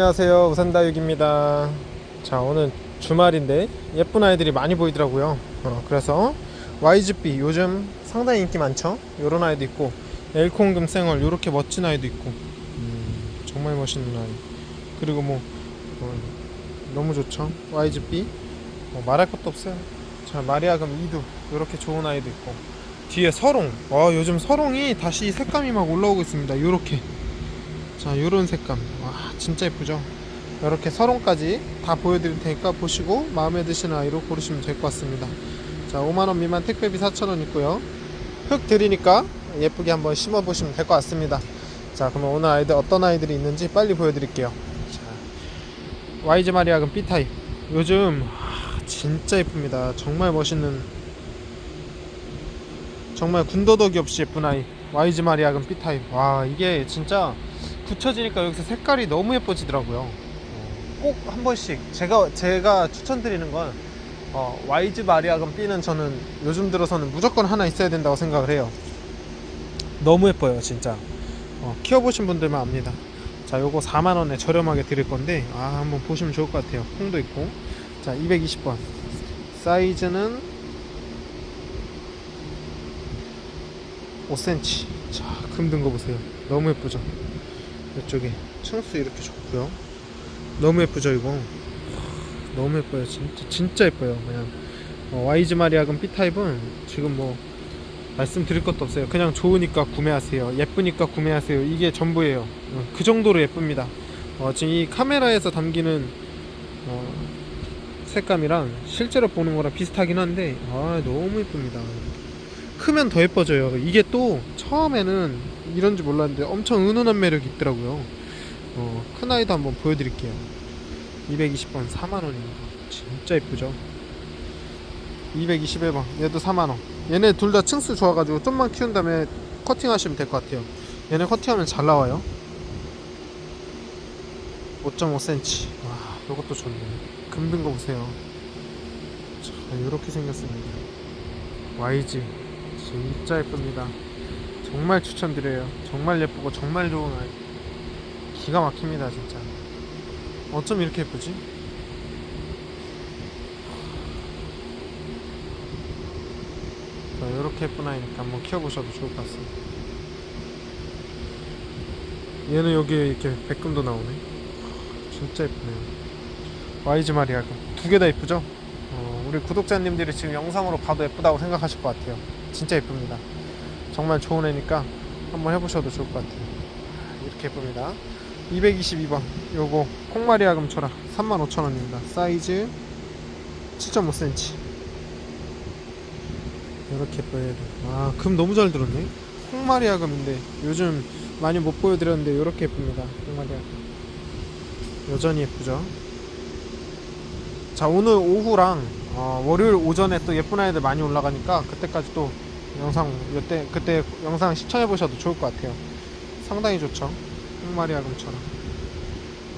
안녕하세요. 우산다육입니다. 자 오늘 주말인데 예쁜 아이들이 많이 보이더라고요. 어, 그래서 YGB 요즘 상당히 인기 많죠? 요런 아이도 있고 엘콩금 생얼 요렇게 멋진 아이도 있고 음, 정말 멋있는 아이. 그리고 뭐 어, 너무 좋죠? YGB 뭐 말할 것도 없어요. 자 마리아금 이두 요렇게 좋은 아이도 있고 뒤에 서롱. 와 요즘 서롱이 다시 색감이 막 올라오고 있습니다. 요렇게 자 요런 색감. 와 진짜 예쁘죠? 이렇게 서론까지 다 보여드릴 테니까 보시고 마음에 드시는 아이로 고르시면 될 것 같습니다. 자 5만원 미만 택배비 4천원 있고요. 흙 드리니까 예쁘게 한번 심어 보시면 될 것 같습니다. 자 그러면 오늘 아이들 어떤 아이들이 있는지 빨리 보여드릴게요. 자 YG 마리아금 B타입. 요즘 하, 진짜 예쁩니다. 정말 멋있는 정말 군더더기 없이 예쁜 아이. YG 마리아금 B타입. 와 이게 진짜 붙여지니까 여기서 색깔이 너무 예뻐지더라고요. 어, 꼭한 번씩 제가 제가 추천드리는 건 어, YG 마리아금 B는 저는 요즘 들어서는 무조건 하나 있어야 된다고 생각을 해요. 너무 예뻐요, 진짜. 어, 키워보신 분들만 압니다. 자, 요거 4만 원에 저렴하게 드릴 건데 아 한번 보시면 좋을 것 같아요. 콩도 있고 자 220번 사이즈는 5cm. 자, 금 든 거 보세요. 너무 예쁘죠? 이쪽에 층수 이렇게 좋고요. 너무 예쁘죠 이거. 너무 예뻐요 진짜 진짜 예뻐요 그냥 어, YG 마리아금 B 타입은 지금 뭐 말씀드릴 것도 없어요. 그냥 좋으니까 구매하세요. 예쁘니까 구매하세요. 이게 전부예요. 어, 그 정도로 예쁩니다. 어, 지금 이 카메라에서 담기는 어, 색감이랑 실제로 보는 거랑 비슷하긴 한데 아 너무 예쁩니다. 크면 더 예뻐져요. 이게 또 처음에는 이런지 몰랐는데 엄청 은은한 매력이 있더라고요. 어, 큰 아이도 한번 보여드릴게요. 220번 4만 원입니다. 진짜 예쁘죠? 221번 얘도 4만원. 얘네 둘 다 층수 좋아가지고 좀만 키운 다음에 커팅 하시면 될 것 같아요. 얘네 커팅하면 잘 나와요. 5.5cm. 와, 이것도 좋네. 금든 거 보세요. 자, 이렇게 생겼습니다. YG. 진짜 예쁩니다. 정말 추천드려요. 정말 예쁘고 정말 좋은 아이. 기가 막힙니다, 진짜. 어쩜 이렇게 예쁘지? 자, 이렇게 예쁜 아이니까 한번 키워보셔도 좋을 것 같습니다. 얘는 여기에 이렇게 백금도 나오네. 진짜 예쁘네요. YG 마리아금 두개 다 예쁘죠? 어, 우리 구독자님들이 지금 영상으로 봐도 예쁘다고 생각하실 것 같아요. 진짜 예쁩니다. 정말 좋은 애니까 한번 해보셔도 좋을 것 같아요. 이렇게 예쁩니다. 222번 요거 콩마리아 금 초라 35,000원입니다. 사이즈 7.5cm 이렇게 예뻐요. 얘도. 아, 금 너무 잘 들었네. 콩마리아 금인데 요즘 많이 못 보여드렸는데 이렇게 예쁩니다. 콩마리아금 여전히 예쁘죠. 자 오늘 오후랑 어, 월요일 오전에 또 예쁜 아이들 많이 올라가니까 그때까지 또 영상 이때 그때 영상 시청해 보셔도 좋을 것 같아요. 상당히 좋죠. 흑마리아 금처럼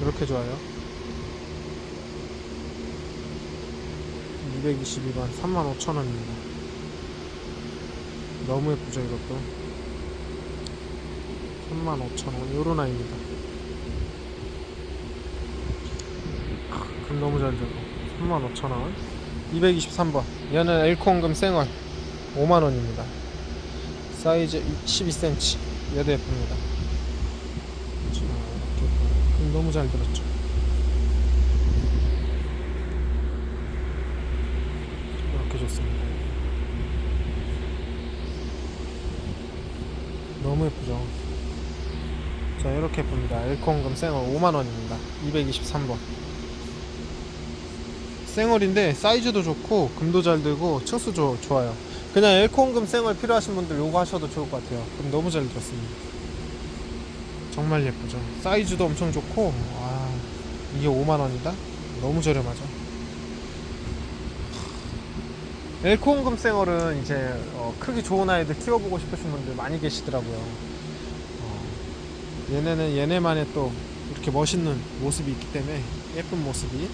이렇게 좋아요. 222번 35,000원입니다. 너무 예쁘죠 이것도 35,000원 요런 아이입니다. 금 너무 잘 들고 35,000원 223번 얘는 엘콩금 생얼 5만원입니다. 사이즈 12cm 얘도 예쁩니다. 금 너무 잘 들었죠? 이렇게 좋습니다. 너무 예쁘죠? 자 이렇게 예쁩니다. 엘콩금 생얼 5만원입니다. 223번. 생얼인데 사이즈도 좋고 금도 잘 들고 층수 조, 좋아요 그냥 엘콩금 생얼 필요하신 분들 요거 하셔도 좋을 것 같아요. 금 너무 잘 들었습니다. 정말 예쁘죠. 사이즈도 엄청 좋고 와 이게 5만원이다? 너무 저렴하죠. 엘콩금 생얼은 이제 어, 크기 좋은 아이들 키워보고 싶으신 분들 많이 계시더라고요. 어, 얘네는 얘네만의 또 이렇게 멋있는 모습이 있기 때문에 예쁜 모습이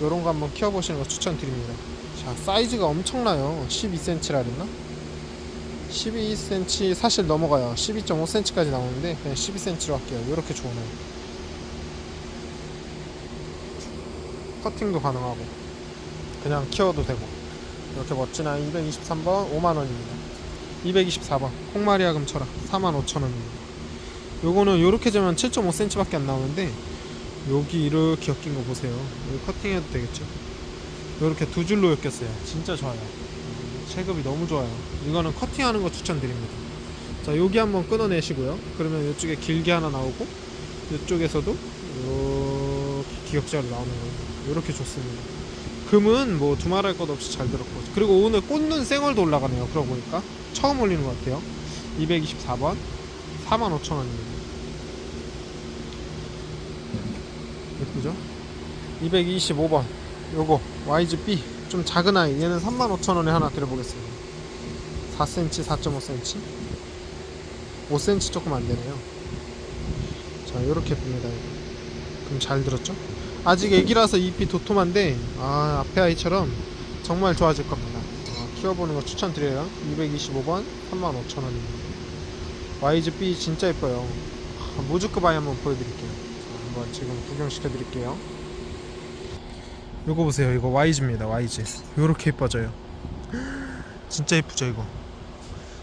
요런 거 한번 키워보시는 거 추천드립니다. 자, 사이즈가 엄청나요. 12cm라 그랬나? 12cm 사실 넘어가요. 12.5cm까지 나오는데 그냥 12cm로 할게요. 좋은 애. 커팅도 가능하고 그냥 키워도 되고 이렇게 멋진 아이 223번 5만원입니다 224번 콩마리아 금 철학 45,000원입니다 요거는 요렇게 재면 7.5cm 밖에 안 나오는데 여기 이렇게 엮인 거 보세요 여기 커팅해도 되겠죠 요렇게 두 줄로 엮였어요. 진짜 좋아요. 체급이 너무 좋아요. 이거는 커팅하는 거 추천드립니다. 자 여기 한번 끊어내시고요. 그러면 이쪽에 길게 하나 나오고 이쪽에서도 이렇게 기역자로 나오는 거예요 이렇게 좋습니다. 금은 뭐 두말할 것 없이 잘 들었고. 그리고 오늘 꽃눈 쌩얼도 올라가네요. 그러고 보니까. 처음 올리는 것 같아요. 224번. 45,000원입니다. 예쁘죠? 225번. 요거 YGB 좀 작은 아이 얘는 35,000원에 하나 드려보겠습니다. 4cm 4.5cm 5cm 조금 안되네요. 자 요렇게 이거. 그럼 잘 들었죠? 아직 애기라서 잎이 도톰한데 아 앞에 아이처럼 정말 좋아질 겁니다. 아, 키워보는 거 추천드려요. 225번 35,000원입니다. YGB 진짜 예뻐요. 아, 모주급 아이 한번 보여드릴게요. 자, 한번 지금 구경시켜 드릴게요 요거 보세요. 이거 YG입니다. YG 요렇게 예뻐져요. 진짜 예쁘죠 이거?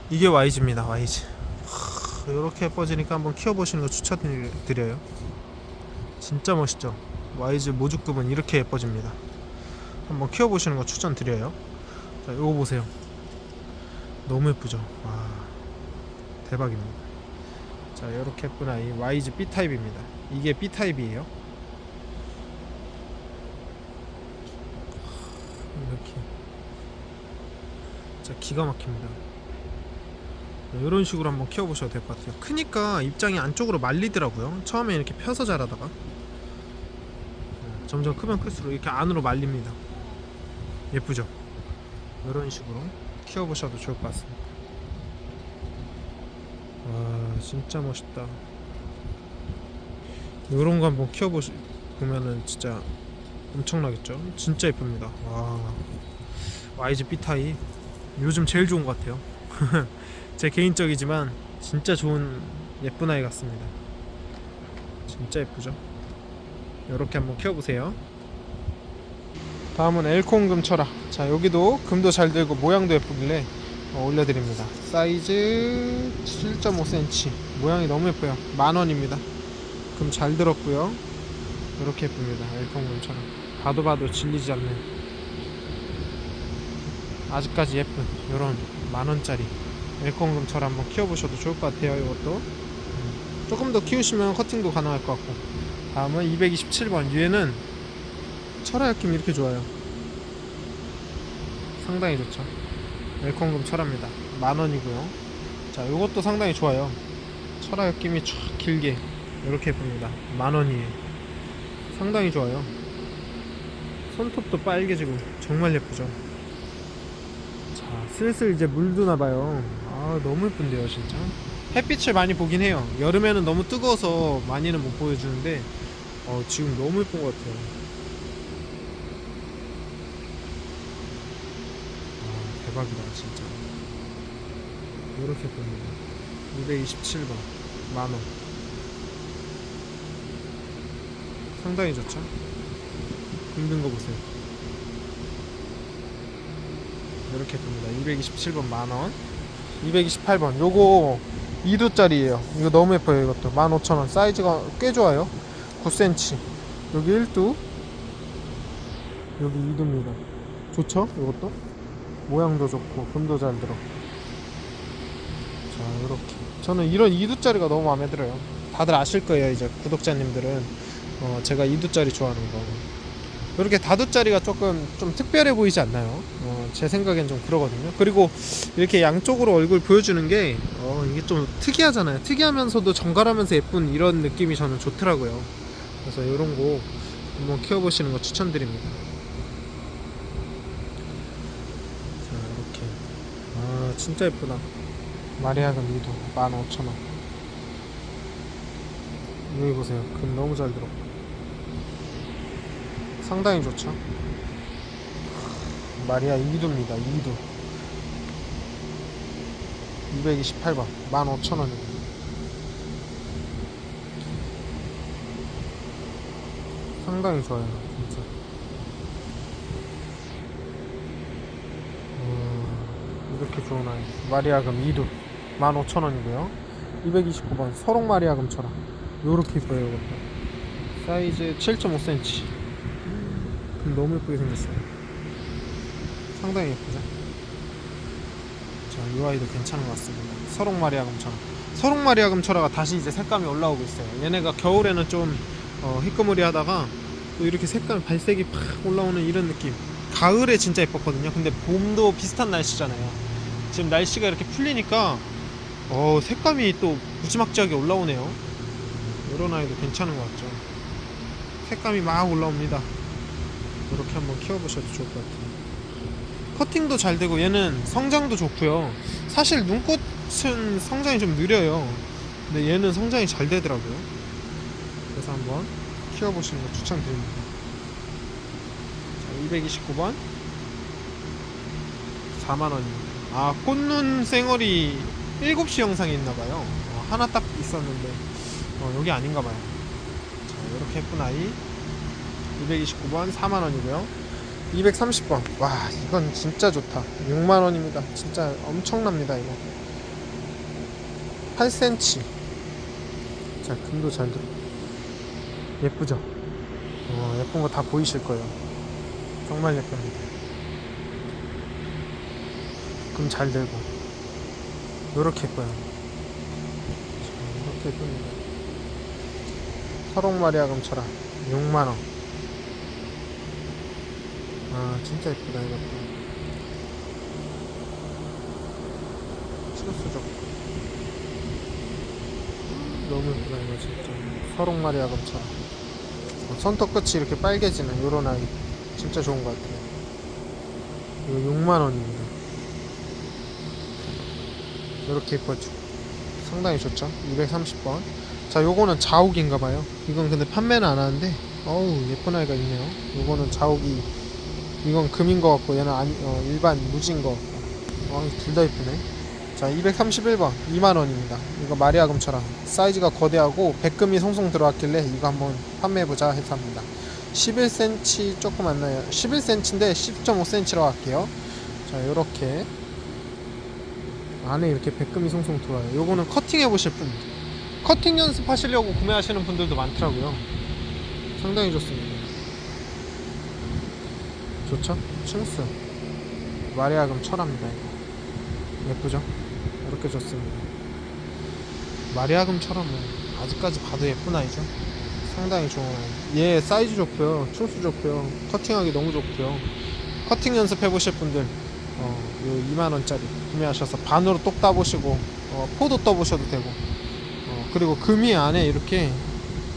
이게 YG입니다. YG 하, 요렇게 예뻐지니까 한번 키워보시는 거 추천드려요. 진짜 멋있죠? YG 모주급은 이렇게 예뻐집니다. 한번 키워보시는 거 추천드려요. 자 요거 보세요. 너무 예쁘죠? 와 대박입니다. 자 요렇게 예쁜 아이 YG B타입입니다. 이게 B타입이에요 이렇게 진짜 기가 막힙니다. 이런 식으로 한번 키워보셔도 될 것 같아요. 크니까 입장이 안쪽으로 말리더라고요. 처음에 이렇게 펴서 자라다가. 네, 점점 크면 클수록 이렇게 안으로 말립니다. 예쁘죠? 이런 식으로 키워보셔도 좋을 것 같습니다. 와 진짜 멋있다. 이런 거 한번 키워보시 보면은 진짜 엄청나겠죠? 진짜 예쁩니다. 와. YG B타입 요즘 제일 좋은 것 같아요. 제 개인적이지만 진짜 좋은 예쁜 아이 같습니다. 진짜 예쁘죠? 이렇게 한번 키워보세요. 다음은 엘콩금 철학. 자 여기도 금도 잘 들고 모양도 예쁘길래 어, 올려드립니다. 사이즈 7.5cm. 모양이 너무 예뻐요. 만 원입니다. 금 잘 들었고요. 이렇게 예쁩니다. 엘콩금처럼 봐도 봐도 질리지 않는 아직까지 예쁜 이런 만원짜리 엘콩금처럼 한번 키워보셔도 좋을 것 같아요. 이것도 음, 조금 더 키우시면 커팅도 가능할 것 같고 다음은 227번 얘는 철화 엮임 이렇게 좋아요. 상당히 좋죠. 엘콩금 철화입니다. 만원이고요. 자 이것도 상당히 좋아요. 철화 엮임이 쫙 길게 이렇게 예쁩니다. 만원이에요. 상당히 좋아요. 손톱도 빨개지고 정말 예쁘죠. 자, 슬슬 이제 물드나 봐요. 아, 너무 예쁜데요, 진짜. 햇빛을 많이 보긴 해요. 여름에는 너무 뜨거워서 많이는 못 보여주는데 어, 지금 너무 예쁜 것 같아요. 아, 대박이다, 진짜. 이렇게 예쁩니다. 227번 만원. 상당히 좋죠? 힘든 거 보세요. 이렇게 봅니다. 227번 만원. 228번. 요거 2두짜리예요. 이거 너무 예뻐요. 이것도 15,000원. 사이즈가 꽤 좋아요. 9cm. 여기 1두. 여기 2두입니다. 좋죠? 이것도? 모양도 좋고 금도 잘 들어. 자, 이렇게. 저는 이런 2두짜리가 너무 마음에 들어요. 다들 아실 거예요. 이제 구독자님들은. 어, 제가 2두짜리 좋아하는 거. 이렇게 다두짜리가 조금 좀 특별해 보이지 않나요? 어, 제 생각엔 좀 그러거든요. 그리고 이렇게 양쪽으로 얼굴 보여주는 게 어, 이게 좀 특이하잖아요. 특이하면서도 정갈하면서 예쁜 이런 느낌이 저는 좋더라고요. 그래서 이런 거 한번 키워보시는 거 추천드립니다. 자, 이렇게. 아, 진짜 예쁘다. 마리아금 2도 15,000원. 여기 보세요. 금 너무 잘 들어. 상당히 좋죠. 마리아 2두입니다. 2두. 228번 15,000원입니다. 상당히 좋아요. 진짜. 음, 이렇게 좋은 아이. 마리아금 2두 15,000원이고요. 229번 서롱 마리아금 처럼 요렇게 이뻐요 이것도. 사이즈 7.5cm 너무 예쁘게 생겼어요. 상당히 예쁘죠? 자, 이 아이도 괜찮은 것 같습니다. 서록 마리아금처럼. 서록 마리아금처럼가 다시 이제 색감이 올라오고 있어요. 얘네가 겨울에는 좀 어, 희끄무리하다가 또 이렇게 색감 발색이 팍 올라오는 이런 느낌. 가을에 진짜 예뻤거든요. 근데 봄도 비슷한 날씨잖아요. 지금 날씨가 이렇게 풀리니까 어 색감이 또 무지막지하게 올라오네요. 이런 아이도 괜찮은 것 같죠? 색감이 막 올라옵니다 이렇게 한번 키워보셔도 좋을 것 같아요. 커팅도 잘 되고 얘는 성장도 좋고요. 사실 눈꽃은 성장이 좀 느려요. 근데 얘는 성장이 잘 되더라고요. 그래서 한번 키워보시는 거 추천드립니다. 자, 229번. 4만원입니다. 아 꽃눈 쌩얼이 7시 영상에 있나봐요. 어, 하나 딱 있었는데 어, 여기 아닌가봐요. 자 이렇게 예쁜 아이 229번 4만원이고요. 230번. 와 이건 진짜 좋다. 6만원입니다. 진짜 엄청납니다 이거. 8cm 자 금도 잘 들어. 예쁘죠? 어, 예쁜 거 다 보이실 거예요. 정말 예쁩니다. 금 잘 들고. 요렇게 예뻐요. 자, 이렇게 예쁩니다. 서록마리아 금처럼 6만원 아 진짜 예쁘다 이것도 실수죠. 너무 예쁘다 이거 진짜. 서록마리아금처럼. 어, 손톱 끝이 이렇게 빨개지는 요런 아이. 진짜 좋은 것 같아요. 이거 6만원입니다. 이렇게 예뻤죠 상당히 좋죠? 230번. 자 요거는 자욱인가봐요. 이건 근데 판매는 안 하는데 어우 예쁜 아이가 있네요. 요거는 자욱이 이건 금인 것 같고 얘는 아니, 어, 일반 무지인 것 같고. 어, 둘다 예쁘네. 자 231번 2만 원입니다. 이거 마리아 금처럼 사이즈가 거대하고 백금이 송송 들어왔길래 이거 한번 판매해 보자 해서 합니다. 11cm 조금 안 나요. 11cm인데 10.5cm로 할게요. 자 요렇게 안에 이렇게 백금이 송송 들어와요. 요거는 커팅 해 보실 분. 커팅 연습하시려고 구매하시는 분들도 많더라고요. 상당히 좋습니다 좋죠? 층스. 마리아금 철합니다 이거. 예쁘죠? 이렇게 좋습니다. 마리아금처럼 아직까지 봐도 예쁜 아이죠? 상당히 좋은 아이. 얘 사이즈 좋고요. 층수 좋고요. 커팅하기 너무 좋고요. 커팅 연습해 보실 분들 어, 요 2만원짜리 구매하셔서 반으로 똑 따보시고 어, 포도 떠보셔도 되고 어, 그리고 금이 안에 이렇게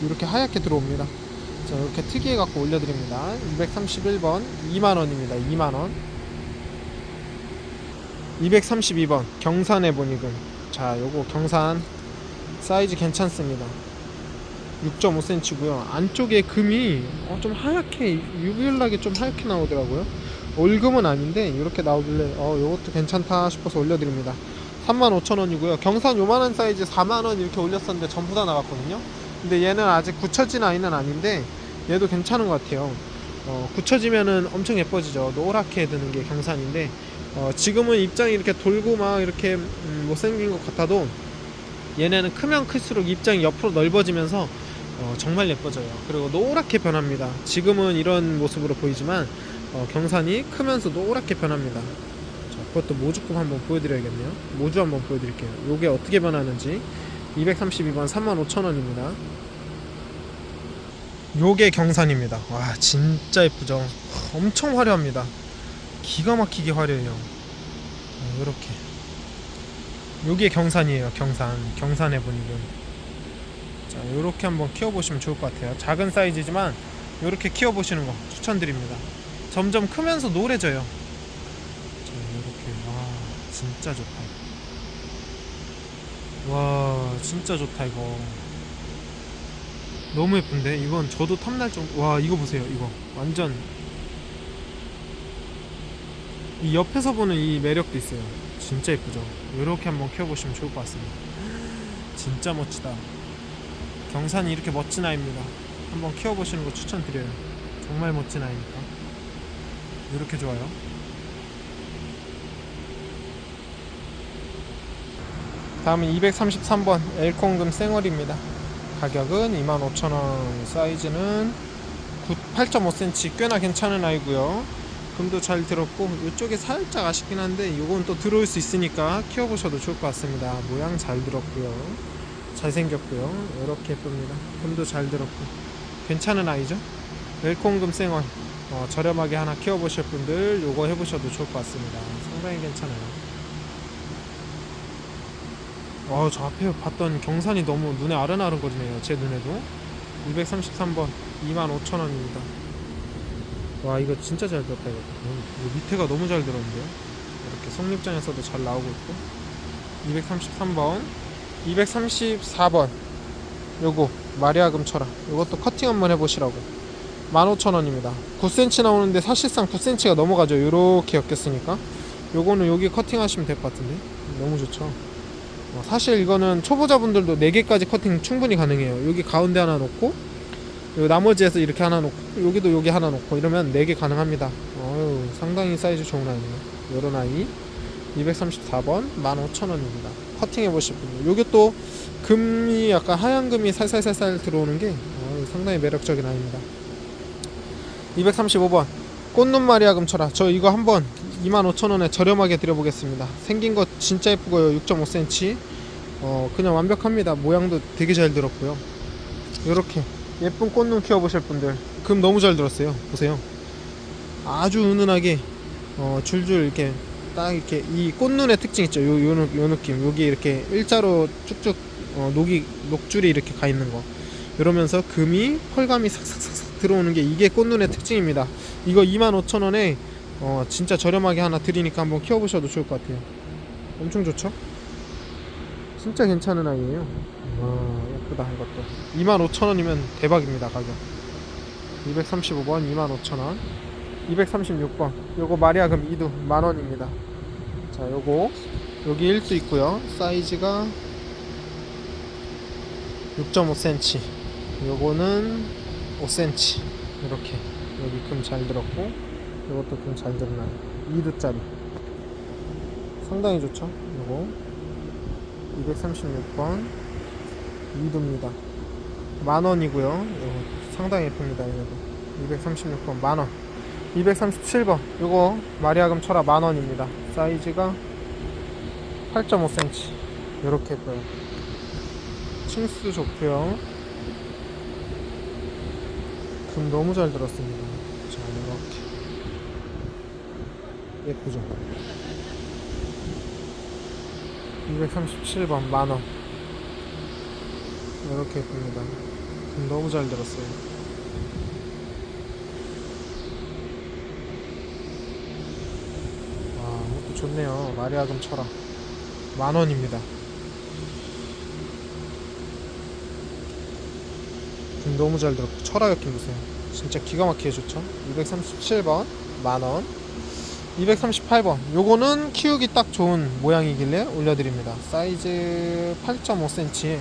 이렇게 하얗게 들어옵니다 자 이렇게 특이해 갖고 올려드립니다. 231번 2만원입니다. 2만원. 232번 경산의 본익은 자 요거 경산 사이즈 괜찮습니다. 6.5cm고요. 안쪽에 금이 어, 좀 하얗게 유비울하게 좀 하얗게 나오더라고요. 올금은 아닌데 이렇게 나오길래 어 요것도 괜찮다 싶어서 올려드립니다. 35,000원이고요. 경산 요만한 사이즈 4만원 이렇게 올렸었는데 전부 다 나갔거든요. 근데 얘는 아직 굳혀진 아이는 아닌데 얘도 괜찮은 것 같아요. 어, 굳혀지면은 엄청 예뻐지죠. 노랗게 드는 게 경산인데 어, 지금은 입장이 이렇게 돌고 막 이렇게 음, 못생긴 것 같아도 얘네는 크면 클수록 입장이 옆으로 넓어지면서 어, 정말 예뻐져요. 그리고 노랗게 변합니다. 지금은 이런 모습으로 보이지만 어, 경산이 크면서 노랗게 변합니다. 자, 그것도 모주급 한번 보여드려야겠네요. 모주 한번 보여드릴게요. 요게 어떻게 변하는지. 232번 35,000원입니다 요게 경산입니다. 와 진짜 예쁘죠? 엄청 화려합니다. 기가 막히게 화려해요. 어, 요렇게. 요게 경산이에요 경산. 경산의 분위기는 자 요렇게 한번 키워보시면 좋을 것 같아요. 작은 사이즈지만 요렇게 키워보시는 거 추천드립니다. 점점 크면서 노래져요. 자 요렇게. 와 진짜 좋다. 와 진짜 좋다 이거 너무 예쁜데? 이건 저도 탐날 정도 와 이거 보세요 이거. 완전. 이 옆에서 보는 이 매력도 있어요. 진짜 예쁘죠? 이렇게 한번 키워보시면 좋을 것 같습니다. 진짜 멋지다. 경산이 이렇게 멋진 아이입니다. 한번 키워보시는 거 추천드려요. 정말 멋진 아이니까. 이렇게 좋아요. 다음은 233번 엘콩금 쌩얼입니다. 가격은 25,000원, 사이즈는 8.5cm 꽤나 괜찮은 아이고요. 금도 잘 들었고 이쪽에 살짝 아쉽긴 한데 이건 또 들어올 수 있으니까 키워보셔도 좋을 것 같습니다. 모양 잘 들었고요. 잘생겼고요. 이렇게 예쁩니다. 금도 잘 들었고 괜찮은 아이죠? 웰콩금 생원 어, 저렴하게 하나 키워보실 분들 요거 해보셔도 좋을 것 같습니다. 상당히 괜찮아요. 어, 저 앞에 봤던 경산이 너무 눈에 아른아른거리네요. 제 눈에도. 233번 25,000원입니다. 와 이거 진짜 잘 들었다 이거. 밑에가 너무 잘 들었는데요. 이렇게 성립장에서도 잘 나오고 있고. 233번 234번 요거 마리아금 철학 요것도 커팅 한번 해보시라고 15,000원입니다 9cm 나오는데 사실상 9cm가 넘어가죠 요렇게 엮였으니까 요거는 여기 커팅 하시면 될 것 같은데 너무 좋죠 어, 사실 이거는 초보자분들도 4개까지 커팅 충분히 가능해요. 여기 가운데 하나 놓고 요 나머지에서 이렇게 하나 놓고 여기도 여기 하나 놓고 이러면 4개 가능합니다. 어유 상당히 사이즈 좋은 아이네요. 요런 아이 234번 15,000원입니다. 커팅 해 보실 분들. 요게 또 금이 약간 하얀 금이 살살살살 들어오는 게 어, 상당히 매력적인 아이입니다. 235번 꽃눈 마리아 금철아. 저 이거 한번 25,000원에 저렴하게 드려보겠습니다. 생긴 거 진짜 예쁘고요. 6.5cm 어 그냥 완벽합니다. 모양도 되게 잘 들었고요. 이렇게 예쁜 꽃눈 키워보실 분들 금 너무 잘 들었어요. 보세요. 아주 은은하게 어 줄줄 이렇게 딱 이렇게 이 꽃눈의 특징 있죠? 요, 요, 느- 요 느낌. 여기 이렇게 일자로 쭉쭉 어, 녹이 녹줄이 이렇게 가 있는 거. 이러면서 금이 펄감이 삭삭삭삭 들어오는 게 이게 꽃눈의 특징입니다. 이거 25,000원에 어, 진짜 저렴하게 하나 드리니까 한번 키워보셔도 좋을 것 같아요. 엄청 좋죠? 진짜 괜찮은 아이예요. 와 예쁘다 이것도. 25,000원이면 대박입니다 가격. 235번 25,000원. 236번. 요거 마리아금 2두 만원입니다. 자 요거. 여기 1수 있고요. 사이즈가 6.5cm 요거는 5cm 이렇게. 여기 금 잘 들었고 요것도 금잘 들어나요 2두짜리. 상당히 좋죠? 요거. 236번. 2두입니다. 만원이고요. 상당히 예쁩니다 얘네도 236번 만원. 237번. 요거 마리아금 철화 만원입니다. 사이즈가 8.5cm 요렇게 예뻐요. 층수 좋고요. 금 너무 잘 들었습니다 자 이렇게 예쁘죠 237번 만원. 이렇게 예쁩니다. 금 너무 잘 들었어요. 와 이것도 좋네요. 마리아금 철화 만원입니다. 금 너무 잘 들었고 철화 엮임 보세요. 진짜 기가 막히게 좋죠? 237번 만원 238번. 요거는 키우기 딱 좋은 모양이길래 올려드립니다. 사이즈 8.5cm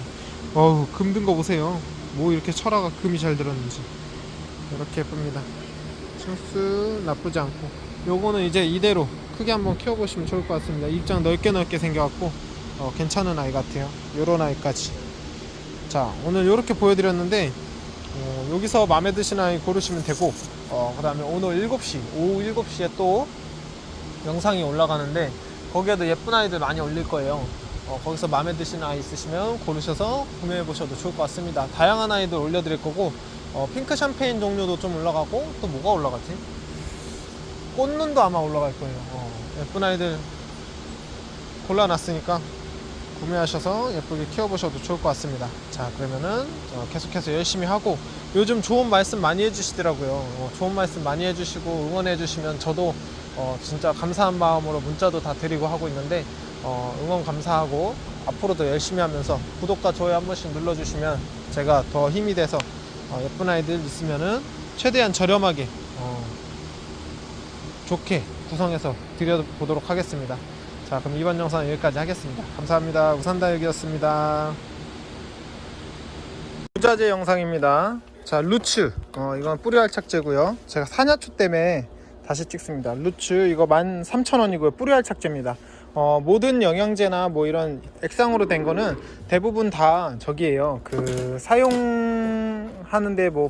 어우 금 든 거 보세요. 뭐 이렇게 철화가 금이 잘 들었는지. 이렇게 예쁩니다. 층수 나쁘지 않고. 요거는 이제 이대로 크게 한번 키워보시면 좋을 것 같습니다. 입장 넓게 넓게 생겨갖고 어, 괜찮은 아이 같아요. 요런 아이까지. 자 오늘 요렇게 보여드렸는데 어, 여기서 마음에 드시는 아이 고르시면 되고 어, 그 다음에 오늘 7시 오후 7시에 또 영상이 올라가는데 거기에도 예쁜 아이들 많이 올릴 거예요 어, 거기서 마음에 드시는 아이 있으시면 고르셔서 구매해 보셔도 좋을 것 같습니다 다양한 아이들 올려드릴 거고 어, 핑크 샴페인 종류도 좀 올라가고 또 뭐가 올라가지? 꽃눈도 아마 올라갈 거예요 어, 예쁜 아이들 골라놨으니까 구매하셔서 예쁘게 키워보셔도 좋을 것 같습니다. 자, 그러면은 어, 계속해서 열심히 하고 요즘 좋은 말씀 많이 해주시더라고요. 어, 좋은 말씀 많이 해주시고 응원해주시면 저도 어, 진짜 감사한 마음으로 문자도 다 드리고 하고 있는데 어, 응원 감사하고 앞으로도 열심히 하면서 구독과 좋아요 한 번씩 눌러주시면 제가 더 힘이 돼서 어, 예쁜 아이들 있으면은 최대한 저렴하게 어, 좋게 구성해서 드려보도록 하겠습니다. 자 그럼 이번 영상 여기까지 하겠습니다. 감사합니다. 우산다육이었습니다. 부자재 영상입니다. 자 루츠. 어 이건 뿌리 알 착재고요. 제가 사냐초 때문에 다시 찍습니다 루츠 이거 13,000원이고요 뿌리 알 착재입니다 어, 모든 영양제나 뭐 이런 액상으로 된 거는 대부분 다 저기예요. 그 사용하는데 뭐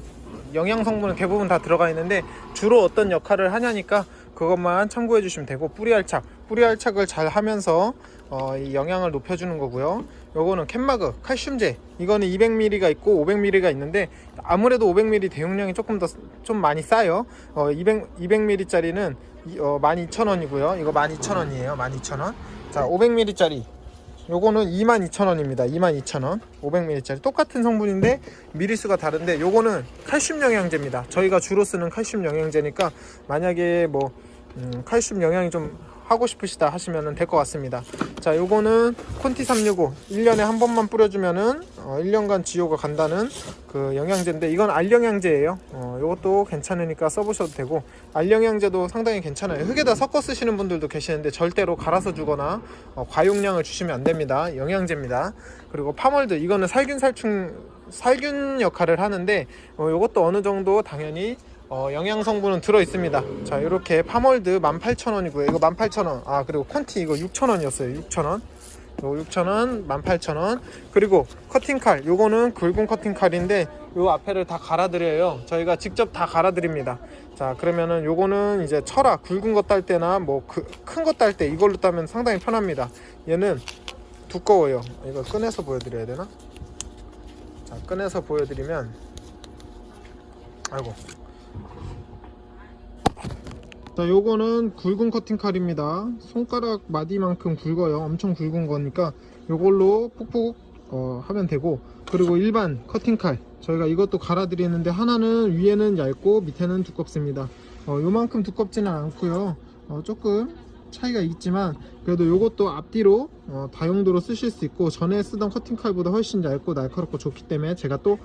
영양 성분은 대부분 다 들어가 있는데 주로 어떤 역할을 하냐니까 그것만 참고해 주시면 되고 뿌리 알착, 뿌리 알착을 잘 하면서 어, 이 영양을 높여주는 거고요. 요거는 캔마그, 칼슘제. 이거는 200ml가 있고 500ml가 있는데 아무래도 500ml 대용량이 조금 더 좀 많이 싸요. 어, 200 200ml짜리는 어, 12,000원이고요. 이거 12,000원이에요. 12,000원. 자, 500ml짜리. 요거는 22,000원입니다. 22,000원. 500ml짜리 똑같은 성분인데 미리수가 다른데 요거는 칼슘 영양제입니다. 저희가 주로 쓰는 칼슘 영양제니까 만약에 뭐 음, 칼슘 영양이 좀 하고 싶으시다 하시면 될 것 같습니다. 자, 요거는 콘티 365 1년에 한 번만 뿌려주면은 어, 1년간 지효가 간다는 그 영양제인데 이건 알영양제예요. 어, 요것도 괜찮으니까 써보셔도 되고 알영양제도 상당히 괜찮아요. 흙에다 섞어 쓰시는 분들도 계시는데 절대로 갈아서 주거나 어, 과용량을 주시면 안 됩니다. 영양제입니다. 그리고 파멀드 이거는 살균 살충 살균 역할을 하는데 어, 요것도 어느 정도 당연히 어, 영양 성분은 들어 있습니다. 자, 이렇게 파멀드 18,000원이고요. 이거 18,000원. 아, 그리고 콘티 이거 6,000원이었어요. 6,000원. 요 6,000원, 18,000원. 그리고 커팅칼. 요거는 굵은 커팅칼인데 요 앞에를 다 갈아 드려요. 저희가 직접 다 갈아 드립니다. 자, 그러면은 요거는 이제 철화 굵은 거딸 때나 뭐큰거딸때 이걸로 따면 상당히 편합니다. 얘는 두꺼워요. 이거 꺼내서 보여 드려야 되나? 자, 꺼내서 보여 드리면 아이고 자, 요거는 굵은 커팅 칼입니다. 손가락 마디만큼 굵어요. 엄청 굵은 거니까 요걸로 푹푹 어, 하면 되고 그리고 일반 커팅 칼 저희가 이것도 갈아 드리는데 하나는 위에는 얇고 밑에는 두껍습니다. 어, 요만큼 두껍지는 않고요. 어, 조금 차이가 있지만 그래도 요것도 앞뒤로 어, 다용도로 쓰실 수 있고 전에 쓰던 커팅 칼보다 훨씬 얇고 날카롭고 좋기 때문에 제가 또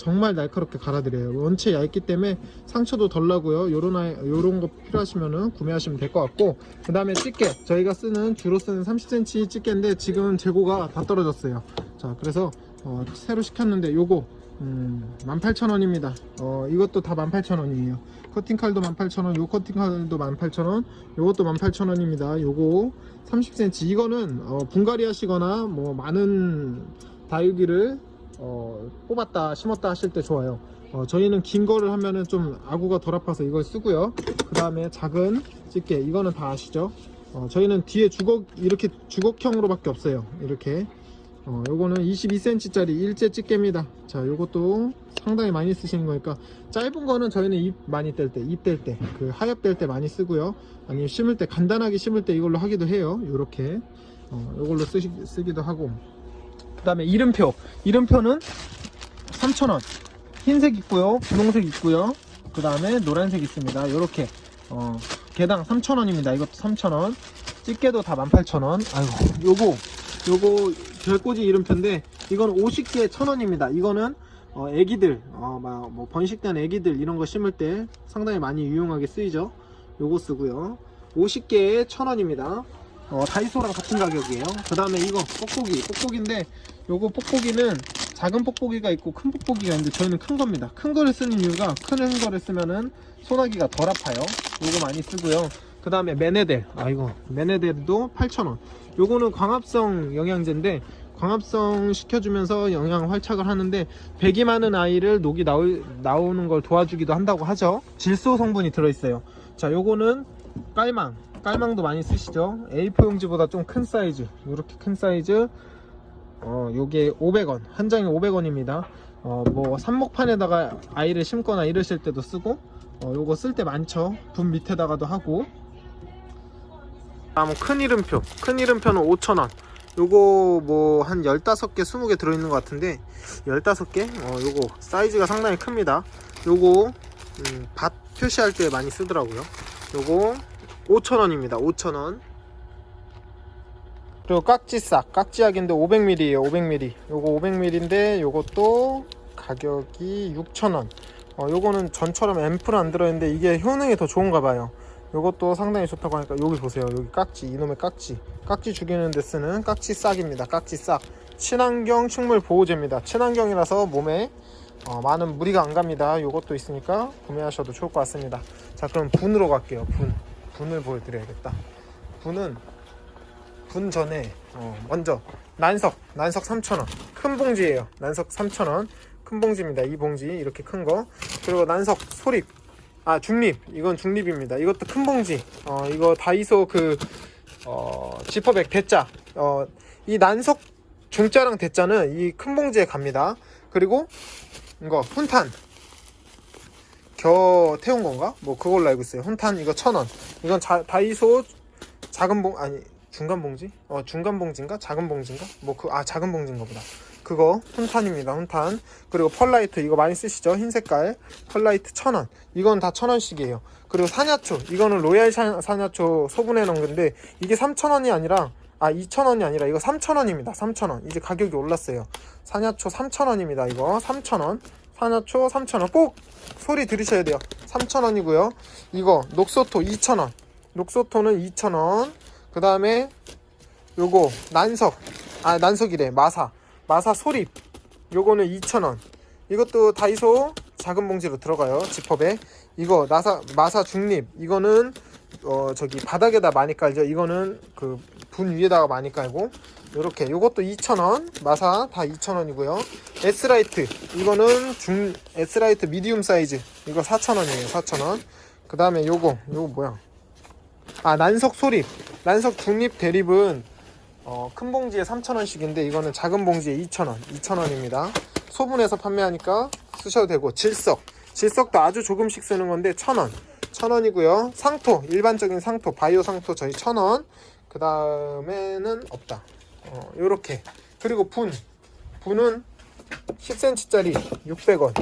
정말 날카롭게 갈아드려요. 원체 얇기 때문에 상처도 덜 나고요. 요런 아이, 요런 거 필요하시면은 구매하시면 될 것 같고 그 다음에 집게 저희가 쓰는 주로 쓰는 30cm 집게인데 지금 재고가 다 떨어졌어요. 자 그래서 어, 새로 시켰는데 요거 음, 18,000원입니다. 어, 이것도 다 18,000원이에요. 커팅칼도 18,000원, 요 커팅칼도 18,000원, 요것도 18,000원입니다. 요거 30cm. 이거는 어, 분갈이 하시거나 뭐 많은 다육이를 어, 뽑았다 심었다 하실 때 좋아요. 어, 저희는 긴 거를 하면은 좀 아구가 덜 아파서 이걸 쓰고요. 그 다음에 작은 집게 이거는 다 아시죠? 어, 저희는 뒤에 주걱 이렇게 주걱형으로 밖에 없어요. 이렇게. 어, 요거는 22cm 짜리 일제 집게입니다. 자 요것도 상당히 많이 쓰시는 거니까 짧은 거는 저희는 잎 많이 뗄 때 잎 뗄 때 그 하엽 뗄 때 많이 쓰고요. 아니면 심을 때 간단하게 심을 때 이걸로 하기도 해요. 요렇게. 어, 요걸로 쓰시, 쓰기도 하고 그 다음에 이름표. 이름표는 3,000원. 흰색 있고요 분홍색 있고요. 그 다음에 노란색 있습니다. 요렇게 어, 개당 3,000원입니다. 이것도 3,000원. 집게도 다 18,000원. 아이고 요거 요거 별꽂이 이름표인데 이건 50개 1,000원입니다. 이거는 어, 애기들 어, 막 뭐 번식된 애기들 이런 거 심을 때 상당히 많이 유용하게 쓰이죠. 요거 쓰고요. 50개에 1,000원입니다 어, 다이소랑 같은 가격이에요. 그 다음에 이거 뽁뽁이, 뽁뽁이인데 요거 뽁뽁이는 작은 뽁뽁이가 있고 큰 뽁뽁이가 있는데 저희는 큰 겁니다. 큰 거를 쓰는 이유가 큰 거를 쓰면은 소나기가 덜 아파요. 요거 많이 쓰고요. 그 다음에 메네델, 아 이거 메네델도 8,000원. 요거는 광합성 영양제인데 광합성 시켜주면서 영양 활착을 하는데 백이 많은 아이를 녹이 나오, 나오는 걸 도와주기도 한다고 하죠. 질소 성분이 들어있어요. 자, 요거는 깔망. 깔망도 많이 쓰시죠? A4 용지보다 좀 큰 사이즈. 이렇게 큰 사이즈. 어 요게 500원. 한 장에 500원입니다. 어 뭐 삽목판에다가 아이를 심거나 이러실 때도 쓰고 어 요거 쓸 때 많죠? 분 밑에다가도 하고. 다음 큰 이름표. 큰 이름표는 5,000원. 요거 뭐 한 15개 20개 들어있는 것 같은데 15개? 어 요거 사이즈가 상당히 큽니다. 요거 음, 밭 표시할 때 많이 쓰더라고요. 요거 5,000원입니다. 5,000원. 그리고 깍지싹, 깍지약인데 500ml예요. 500ml. 요거 500ml인데 요것도 가격이 6,000원. 어, 요거는 전처럼 앰플 안 들어있는데 이게 효능이 더 좋은가 봐요. 요것도 상당히 좋다고 하니까 여기 보세요. 여기 깍지, 이놈의 깍지. 깍지 죽이는 데 쓰는 깍지 싹입니다. 깍지 싹. 친환경 식물 보호제입니다. 친환경이라서 몸에 어, 많은 무리가 안 갑니다. 요것도 있으니까 구매하셔도 좋을 것 같습니다. 자, 그럼 분으로 갈게요. 분. 분을 보여드려야겠다. 분은 분 전에 어, 먼저 난석 난석 3,000원. 큰 봉지예요. 난석 3,000원. 큰 봉지입니다. 이 봉지 이렇게 큰 거. 그리고 난석 소립. 아 중립. 이건 중립입니다. 이것도 큰 봉지. 어 이거 다이소 그 어, 지퍼백 대자. 어, 이 난석 중자랑 대자는 이 큰 봉지에 갑니다. 그리고 이거 훈탄 겨 태운 건가? 뭐 그걸로 알고 있어요. 훈탄 이거 천 원. 이건 자, 다이소 작은 봉 아니 중간 봉지? 어 중간 봉지인가? 작은 봉지인가? 뭐 그 아 작은 봉지인가 보다. 그거 훈탄입니다. 훈탄. 그리고 펄라이트 이거 많이 쓰시죠? 흰 색깔 펄라이트 천 원. 이건 다 천 원씩이에요. 그리고 사냐초 이거는 로얄 사- 사냐초 소분해 놓은 건데 이게 3천 원이 아니라 아 2천 원이 아니라 이거 3천 원입니다. 3천 원. 이제 가격이 올랐어요. 사냐초 3천 원입니다. 이거 3천 원. 사냐초 3천 원. 꼭 소리 들으셔야 돼요. 3,000원이고요. 이거 녹소토 2,000원. 녹소토는 2,000원. 그 다음에 요거 난석. 아 난석이래. 마사. 마사 소립. 요거는 2,000원. 이것도 다이소 작은 봉지로 들어가요. 지퍼백. 이거 나사 마사 중립. 이거는 어 저기 바닥에다 많이 깔죠. 이거는 그 분 위에다가 많이 깔고 요렇게. 요것도 2,000원. 마사 다 2,000원이고요. S라이트. 이거는 중 S라이트 미디움 사이즈. 이거 4,000원이에요. 4,000원. 그 다음에 요거. 요거 뭐야? 아 난석 소립. 난석 중립 대립은 어, 큰 봉지에 3,000원씩인데 이거는 작은 봉지에 2,000원. 2,000원입니다. 소분해서 판매하니까 쓰셔도 되고. 질석. 질석도 아주 조금씩 쓰는 건데 1,000원. 1,000원이고요. 상토. 일반적인 상토. 바이오 상토 저희 1,000원. 그 다음에는 없다 어, 요렇게 그리고 분 분은 10cm짜리 600원,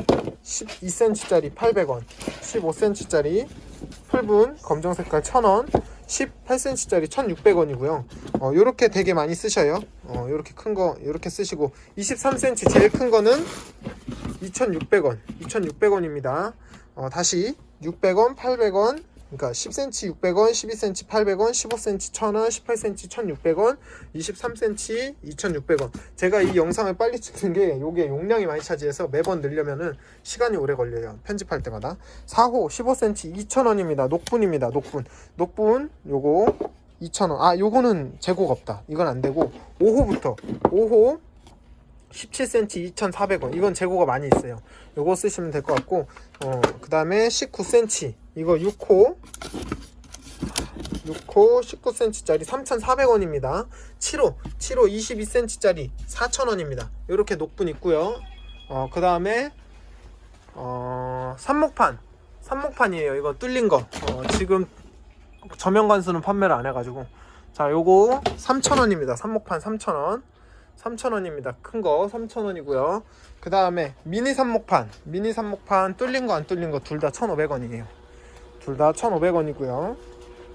12cm짜리 800원, 15cm짜리 풀분 검정 색깔 1000원, 18cm짜리 1600원이고요. 어, 요렇게 되게 많이 쓰셔요. 어, 요렇게 큰 거, 요렇게 쓰시고 23cm 제일 큰 거는 2600원, 2600원입니다. 어, 다시 600원, 800원, 그러니까 10cm 600원, 12cm 800원, 15cm 1000원, 18cm 1600원, 23cm 2600원. 제가 이 영상을 빨리 찍는 게 요게 용량이 많이 차지해서 매번 늘려면은 시간이 오래 걸려요. 편집할 때마다. 4호 15cm 2000원입니다. 녹분입니다. 녹분. 녹분 요거 2000원. 아, 요거는 재고가 없다. 이건 안 되고 5호부터 5호 17cm 2,400원. 이건 재고가 많이 있어요. 요거 쓰시면 될 것 같고, 어, 그 다음에 19cm. 이거 6호. 6호 19cm짜리 3,400원입니다. 7호. 7호 22cm짜리 4,000원입니다. 요렇게 녹분 있고요. 어, 그 다음에, 어, 삽목판. 삽목판이에요. 이거 뚫린 거. 어, 지금 저명관수는 판매를 안 해가지고. 자, 요거 3,000원입니다. 삽목판 3,000원. 3,000원입니다. 큰 거 3,000원이고요. 그 다음에 미니 삽목판. 미니 삽목판 뚫린 거 안 뚫린 거 둘 다 1,500원이에요. 둘 다 1,500원이고요.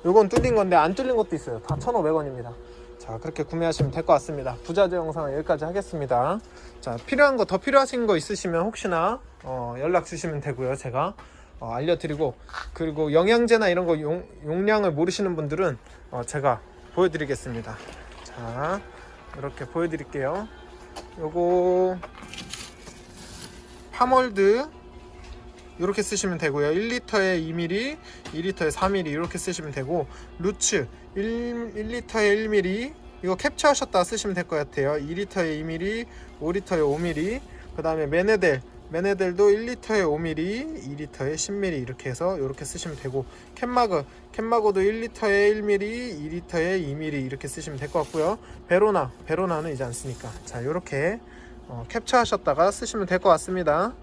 요건 뚫린 건데 안 뚫린 것도 있어요. 다 1,500원입니다. 자, 그렇게 구매하시면 될 것 같습니다. 부자재 영상은 여기까지 하겠습니다. 자, 필요한 거 더 필요하신 거 있으시면 혹시나 어, 연락 주시면 되고요. 제가 어, 알려드리고 그리고 영양제나 이런 거 용, 용량을 모르시는 분들은 어, 제가 보여드리겠습니다. 자, 이렇게 보여드릴게요. 요거 파몰드 이렇게 쓰시면 되고요. 1리터에 2mm, 2리터에 4mm 이렇게 쓰시면 되고 루츠 1, 1리터에 1mm 이거 캡처하셨다 쓰시면 될 것 같아요. 2리터에 2mm, 5리터에 5mm 그 다음에 메네델 메네델도 1리터에 5mm, 2리터에 10mm 이렇게 해서 이렇게 쓰시면 되고 캔마그 캔마고도 1리터에 1mm, 2리터에 2mm 이렇게 쓰시면 될 것 같고요. 베로나 베로나는 이제 안 쓰니까 자 이렇게 어, 캡처하셨다가 쓰시면 될 것 같습니다.